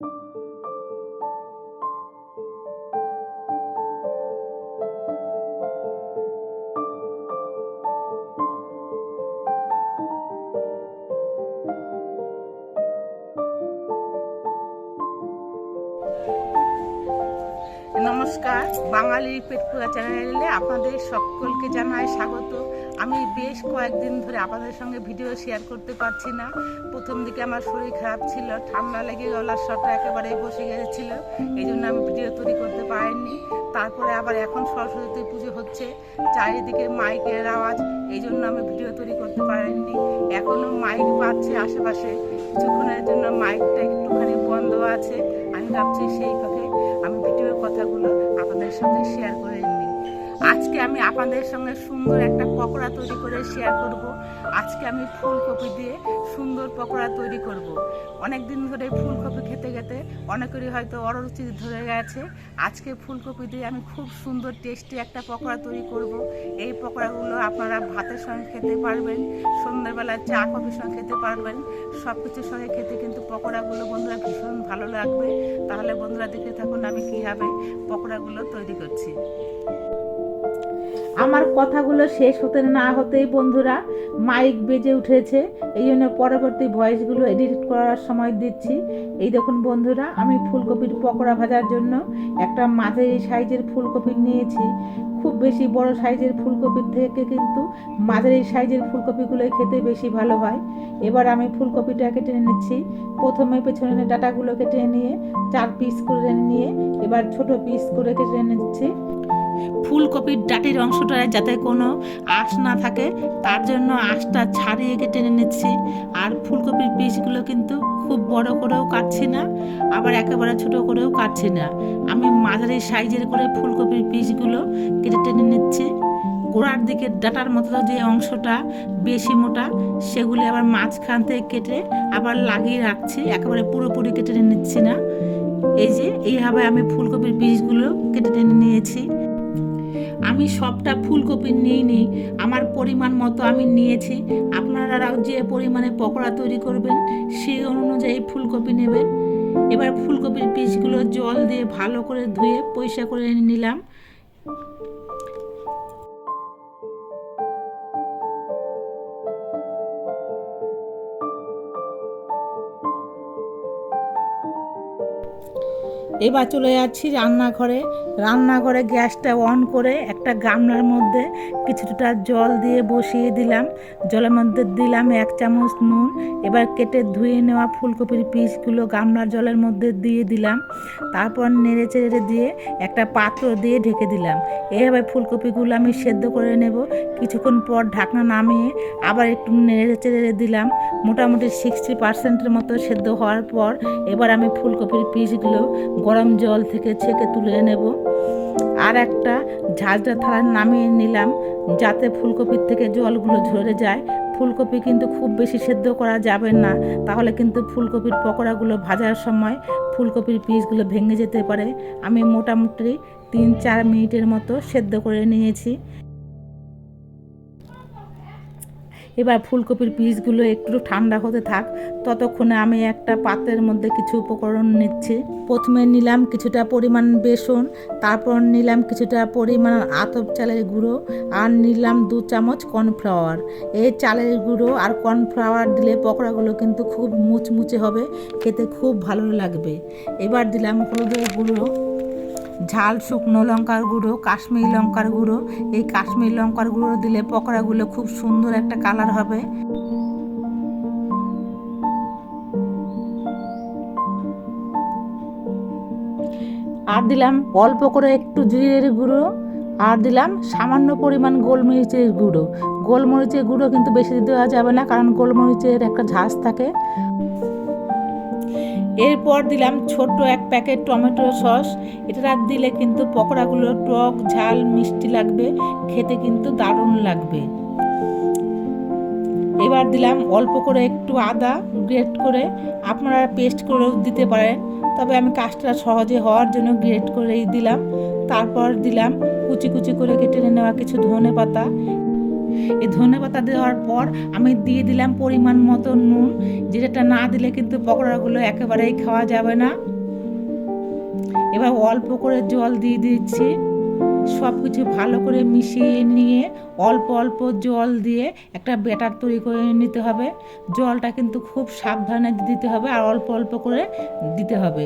নমস্কার বাঙালির পেটকুয়া চ্যানেলে আপনাদের সকলকে জানাই স্বাগত। আমি বেশ কয়েকদিন ধরে আপনাদের সঙ্গে ভিডিও শেয়ার করতে পারছি না। প্রথম দিকে আমার শরীর খারাপ ছিল, ঠান্ডা লেগে গলার শটটা একেবারে বসে গেছিল। এই জন্য আমি ভিডিও তৈরি করতে পারিনি। তারপরে আবার এখন সরস্বতী পুজো হচ্ছে, চারিদিকে মাইকের আওয়াজ, এই জন্য আমি ভিডিও তৈরি করতে পারিনি। এখনও মাইক পাচ্ছে আশেপাশে, কিছুক্ষণের জন্য মাইকটা একটুখানি বন্ধ আছে। আমি ভাবছি সেই ফাঁকে আমি ভিডিওর কথাগুলো আপনাদের সঙ্গে শেয়ার করে নিই। আজকে আমি আপনাদের সঙ্গে সুন্দর একটা পকোড়া তৈরি করে শেয়ার করব। আজকে আমি ফুলকপি দিয়ে সুন্দর পকোড়া তৈরি করব। অনেক দিন ধরে ফুলকপি খেতে খেতে অনেকেরই হয়তো অরুচি ধরে গেছে। আজকে ফুলকপি দিয়ে আমি খুব সুন্দর টেস্টি একটা পকোড়া তৈরি করব। এই পকোড়াগুলো আপনারা ভাতের সঙ্গে খেতে পারবেন সন্ধ্যাবেলা চা, কফির সঙ্গে খেতে পারবেন। সব কিছুর সঙ্গে খেতে কিন্তু পকোড়াগুলো বন্ধুরা ভীষণ ভালো লাগবে। তাহলে বন্ধুরা দেখে থাকুন আমি কীভাবে পকোড়াগুলো তৈরি করছি। আমার কথাগুলো শেষ হতে না হতেই বন্ধুরা মাইক বেজে উঠেছে। এই জন্য পরবর্তী ভয়েসগুলো এডিট করার সময় দিচ্ছি। এই দেখুন বন্ধুরা, আমি ফুলকপির পকোড়া ভাজার জন্য একটা মাঝারি সাইজের ফুলকপি নিয়েছি। খুব বেশি বড় সাইজের ফুলকপির থেকে কিন্তু মাঝারি সাইজের ফুলকপিগুলোই খেতে বেশি ভালো হয়। এবার আমি ফুলকপিটা কেটে নিচ্ছি। প্রথমে পেছনে ডাটাগুলো কেটে নিয়ে, চার পিস করে নিয়ে, এবার ছোট পিস করে কেটে নিচ্ছি। ফুলকপির ডাটির অংশটা যাতে কোনো আঁশ না থাকে, তার জন্য আঁশটা ছাড়িয়ে কেটে নিচ্ছি। আর ফুলকপির পিসগুলো কিন্তু খুব বড় করেও কাটছি না, আবার একেবারে ছোট করেও কাটছি না। আমি মাঝারি সাইজের করে ফুলকপির পিসগুলো কেটে টেনে নিচ্ছি। গোড়ার দিকে ডাটার মতো যে অংশটা বেশি মোটা, সেগুলি আবার মাঝখান থেকে কেটে আবার লাগিয়ে রাখছি, একেবারে পুরোপুরি কেটে নিচ্ছি না। এই যে, এইভাবে আমি ফুলকপির পিসগুলো কেটে টেনে নিয়েছি। আমি সবটা ফুলকপি নিইনি আমার পরিমাণ মতো আমি নিয়েছি। আপনারাও যে পরিমাণে পকোড়া তৈরি করবেন সেই অনুযায়ী ফুলকপি নেবেন। এবার ফুলকপির পিসগুলো জল দিয়ে ভালো করে ধুয়ে পয়সা করে নিলাম। এবার চলে যাচ্ছি রান্নাঘরে। রান্নাঘরে গ্যাসটা অন করে একটা গামলার মধ্যে কিছুটা জল দিয়ে বসিয়ে দিলাম। জলের মধ্যে দিলাম এক চামচ নুন। এবার কেটে ধুয়ে নেওয়া ফুলকপির পিসগুলো গামলার জলের মধ্যে দিয়ে দিলাম। তারপর নেড়ে চেড়ে দিয়ে একটা পাত্র দিয়ে ঢেকে দিলাম। এভাবে ফুলকপিগুলো আমি সেদ্ধ করে নেব। কিছুক্ষণ পর ঢাকনা নামিয়ে আবার একটু নেড়ে চেড়ে দিলাম। মোটামুটি সিক্সটি পার্সেন্টের মতো সেদ্ধ হওয়ার পর এবার আমি ফুলকপির পিসগুলো গরম জল থেকে ছেঁকে তুলে নেব। আর একটা ঝাঁঝরা থালা নামিয়ে নিলাম, যাতে ফুলকপির থেকে জলগুলো ঝরে যায়। ফুলকপি কিন্তু খুব বেশি সেদ্ধ করা যাবে না, তাহলে কিন্তু ফুলকপির পকোড়াগুলো ভাজার সময় ফুলকপির পিসগুলো ভেঙে যেতে পারে। আমি মোটামুটি তিন চার মিনিটের মতো সেদ্ধ করে নিয়েছি। এবার ফুলকপির পিসগুলো একটু ঠান্ডা হতে থাক। ততক্ষণে আমি একটা পাত্রের মধ্যে কিছু উপকরণ নিচ্ছি। প্রথমে নিলাম কিছুটা পরিমাণ বেসন, তারপর নিলাম কিছুটা পরিমাণ আতপ চালের গুঁড়ো, আর নিলাম দু চামচ কর্নফ্লাওয়ার। এই চালের গুঁড়ো আর কর্নফ্লাওয়ার দিলে পকোড়াগুলো কিন্তু খুব মুচমুচে হবে, খেতে খুব ভালো লাগবে। এবার দিলাম হলুদের গুঁড়ো। ঝাল শুকনো লঙ্কার গুঁড়ো, কাশ্মীরি লঙ্কার গুঁড়ো। এই কাশ্মীরি লঙ্কার গুঁড়ো দিলে পকোড়াগুলো খুব সুন্দর একটা কালার হবে। আর দিলাম অল্প করে একটু জিরের গুঁড়ো। আর দিলাম সামান্য পরিমাণ গোলমরিচের গুঁড়ো। গোলমরিচের গুঁড়ো কিন্তু বেশি দেওয়া যাবে না, কারণ গোলমরিচের একটা ঝাঁজ থাকে। এরপর দিলাম ছোট্ট এক প্যাকেট টমেটো সস। এটা দিলে কিন্তু পকোড়াগুলো টক, ঝাল, মিষ্টি লাগবে, খেতে কিন্তু দারুণ লাগবে। এবার দিলাম অল্প করে একটু আদা গ্রেট করে আপনারা পেস্ট করেও দিতে পারেন, তবে আমি কাজটা সহজে হওয়ার জন্য গ্রেট করেই দিলাম। তারপর দিলাম কুচি কুচি করে কেটে নেওয়া কিছু ধনে পাতা এই ধনে পাতা দেওয়ার পর আমি দিয়ে দিলাম পরিমাণ মতো নুন। যেটা না দিলে কিন্তু পকোড়াগুলো একেবারেই খাওয়া যাবে না। এবার অল্প করে জল দিয়ে দিচ্ছি। সব কিছু ভালো করে মিশিয়ে নিয়ে অল্প অল্প জল দিয়ে একটা ব্যাটার তৈরি করে নিতে হবে। জলটা কিন্তু খুব সাবধানে দিতে হবে আর অল্প অল্প করে দিতে হবে।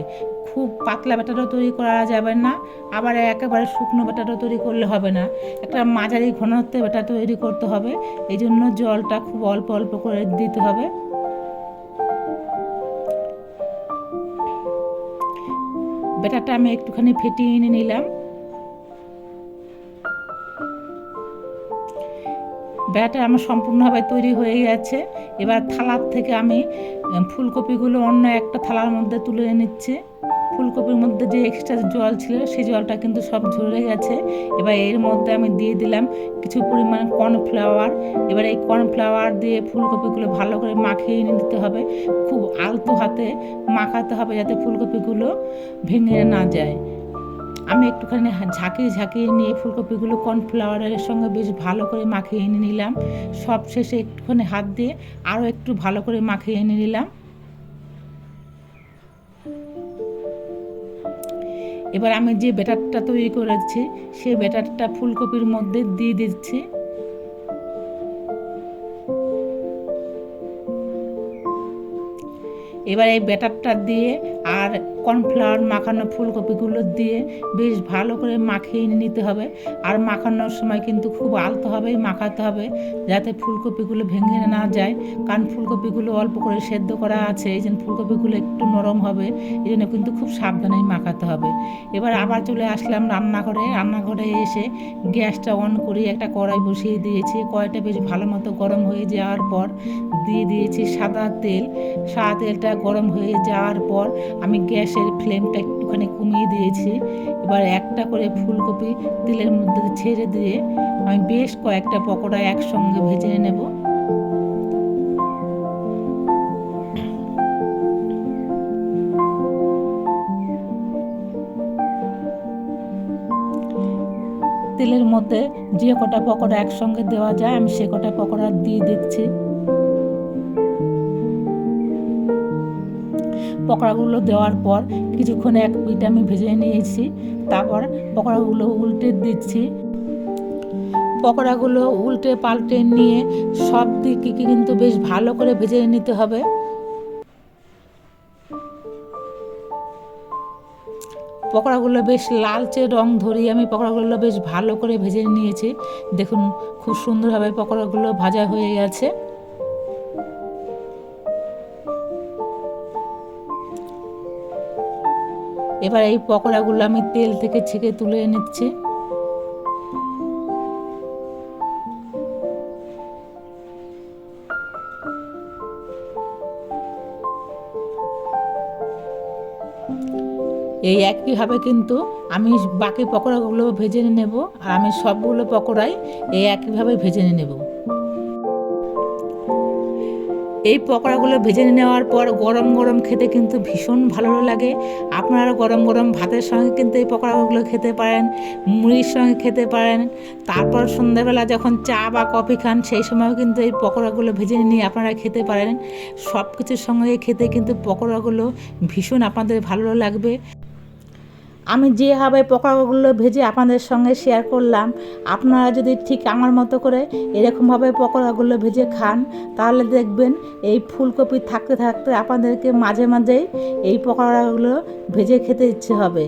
খুব পাতলা ব্যাটারও তৈরি করা যাবে না, আবার একেবারে শুকনো ব্যাটারও তৈরি করলে হবে না। একটা মাঝারি ঘনত্বে ব্যাটার তৈরি করতে হবে এই জন্য জলটা খুব অল্প অল্প করে দিতে হবে। ব্যাটারটা আমি একটুখানি ফেটিয়ে এনে নিলাম। ব্যাটার আমার সম্পূর্ণভাবে তৈরি হয়ে গেছে। এবার থালার থেকে আমি ফুলকপিগুলো অন্য একটা থালার মধ্যে তুলে নিচ্ছি। ফুলকপির মধ্যে যে এক্সট্রা জল ছিল, সেই জলটা কিন্তু সব ঝরে গেছে। এবার এর মধ্যে আমি দিয়ে দিলাম কিছু পরিমাণ কর্নফ্লাওয়ার এবার এই কর্নফ্লাওয়ার দিয়ে ফুলকপিগুলো ভালো করে মাখিয়ে নিতে হবে। খুব আলতো হাতে মাখাতে হবে যাতে ফুলকপিগুলো ভেঙে না যায়। আমি একটুখানি ঝাঁকিয়ে ঝাঁকিয়ে নিয়ে ফুলকপিগুলো কর্নফ্লাওয়ারের সঙ্গে বেশ ভালো করে মাখিয়ে এনে নিলাম। সব শেষে একটুখানি হাত দিয়ে আরও একটু ভালো করে মাখিয়ে এনে নিলাম। এবার আমি যে ব্যাটারটা তৈরি করেছি সেই ব্যাটারটা ফুলকপির মধ্যে দিয়ে দিচ্ছি। এবার এই ব্যাটারটা দিয়ে আর কর্নফ্লাওয়ার মাখানো ফুলকপিগুলো দিয়ে বেশ ভালো করে মাখিয়ে নিতে হবে। আর মাখানোর সময় কিন্তু খুব আলতো হবে মাখাতে হবে, যাতে ফুলকপিগুলো ভেঙে না যায়। কারণ ফুলকপিগুলো অল্প করে সেদ্ধ করা আছে, এই জন্য ফুলকপিগুলো একটু নরম হবে, এই জন্য কিন্তু খুব সাবধানেই মাখাতে হবে। এবার আবার চলে আসলাম রান্নাঘরে। রান্নাঘরে এসে গ্যাসটা অন করে একটা কড়াই বসিয়ে দিয়েছি। কড়াইটা বেশ ভালো মতো গরম হয়ে যাওয়ার পর দিয়ে দিয়েছি সাদা তেল। সাদা তেলটা গরম হয়ে যাওয়ার পর আমি গ্যাসের ফ্লেমটা একটুখানি কমিয়ে দিয়েছি। এবার একটা করে ফুলকপি তেলের মধ্যে ছেড়ে দিয়ে আমি বেশ কয়েকটা পকোড়া একসঙ্গে ভেজে নেব। তেলের মধ্যে যে কটা পকোড়া একসঙ্গে দেওয়া যায়, আমি সে কটা পকোড়া দিয়ে দিচ্ছি। পকোড়াগুলো দেওয়ার পর কিছুক্ষণ এক পিঠ আমি ভেজে নিয়েছি। তারপর পকোড়াগুলো উল্টে দিচ্ছি। পকোড়াগুলো উল্টে পাল্টে নিয়ে সব দিকে কিন্তু বেশ ভালো করে ভেজে নিতে হবে। পকোড়াগুলো বেশ লালচে রং ধরিয়ে আমি পকোড়াগুলো বেশ ভালো করে ভেজে নিয়েছি। দেখুন, খুব সুন্দরভাবে পকোড়াগুলো ভাজা হয়ে গেছে। এবার এই পকোড়াগুলো আমি তেল থেকে ছেঁকে তুলে নিচ্ছি এই একইভাবে কিন্তু আমি বাকি পকোড়াগুলো ভেজে নেব আর আমি সবগুলো পকোড়াই এই একইভাবে ভেজে নেব। এই পকোড়াগুলো ভেজে নেওয়ার পর গরম গরম খেতে কিন্তু ভীষণ ভালো লাগে। আপনারা গরম গরম ভাতের সঙ্গে কিন্তু এই পকোড়াগুলো খেতে পারেন, মুড়ির সঙ্গে খেতে পারেন। তারপর সন্ধ্যাবেলা যখন চা বা কফি খান, সেই সময়ও কিন্তু এই পকোড়াগুলো ভেজে নিয়ে আপনারা খেতে পারেন। সব কিছুর সঙ্গে খেতে কিন্তু পকোড়াগুলো ভীষণ আপনাদের ভালো লাগবে। আমি যেভাবে পকোড়াগুলো ভেজে আপনাদের সঙ্গে শেয়ার করলাম, আপনারা যদি ঠিক আমার মতো করে এরকমভাবে পকোড়াগুলো ভেজে খান, তাহলে দেখবেন এই ফুলকপি থাকতে থাকতে আপনাদেরকে মাঝে মাঝেই এই পকোড়াগুলো ভেজে খেতে ইচ্ছে হবে।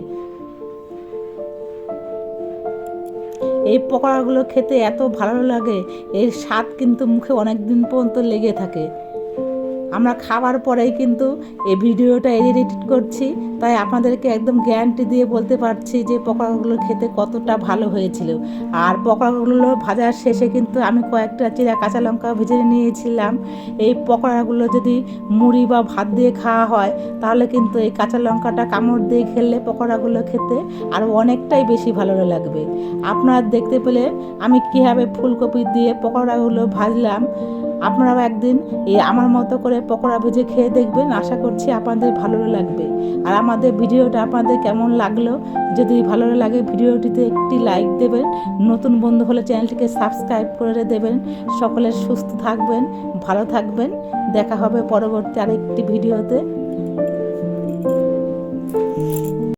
এই পকোড়াগুলো খেতে এত ভালো লাগে, এর স্বাদ কিন্তু মুখে অনেক দিন পর্যন্ত লেগে থাকে। আমরা খাওয়ার পরেই কিন্তু এই ভিডিওটা এডিট করছি। তাই আপনাদেরকে একদম গ্যারান্টি দিয়ে বলতে পারছি যে পকোড়াগুলো খেতে কতটা ভালো হয়েছিল। আর পকোড়াগুলো ভাজার শেষে কিন্তু আমি কয়েকটা চিরা কাঁচা লঙ্কা ভেজে নিয়েছিলাম। এই পকোড়াগুলো যদি মুড়ি বা ভাত দিয়ে খাওয়া হয়, তাহলে কিন্তু এই কাঁচা লঙ্কাটা কামড় দিয়ে খেললে পকোড়াগুলো খেতে আরও অনেকটাই বেশি ভালো লাগবে। আপনারা দেখতে পেলে আমি কীভাবে ফুলকপি দিয়ে পকোড়াগুলো ভাজলাম। আপনারাও একদিন আমার মতো করে পকোড়া ভেজে খেয়ে দেখবেন। আশা করছি আপনাদের ভালো লাগবে। আর আমাদের ভিডিওটা আপনাদের কেমন লাগল? যদি ভালো লাগে ভিডিওটিতে একটি লাইক দেবেন। নতুন বন্ধু হলে চ্যানেলটিকে সাবস্ক্রাইব করে দেবেন। সকলে সুস্থ থাকবেন, ভালো থাকবেন। দেখা হবে পরবর্তী আরেকটি ভিডিওতে।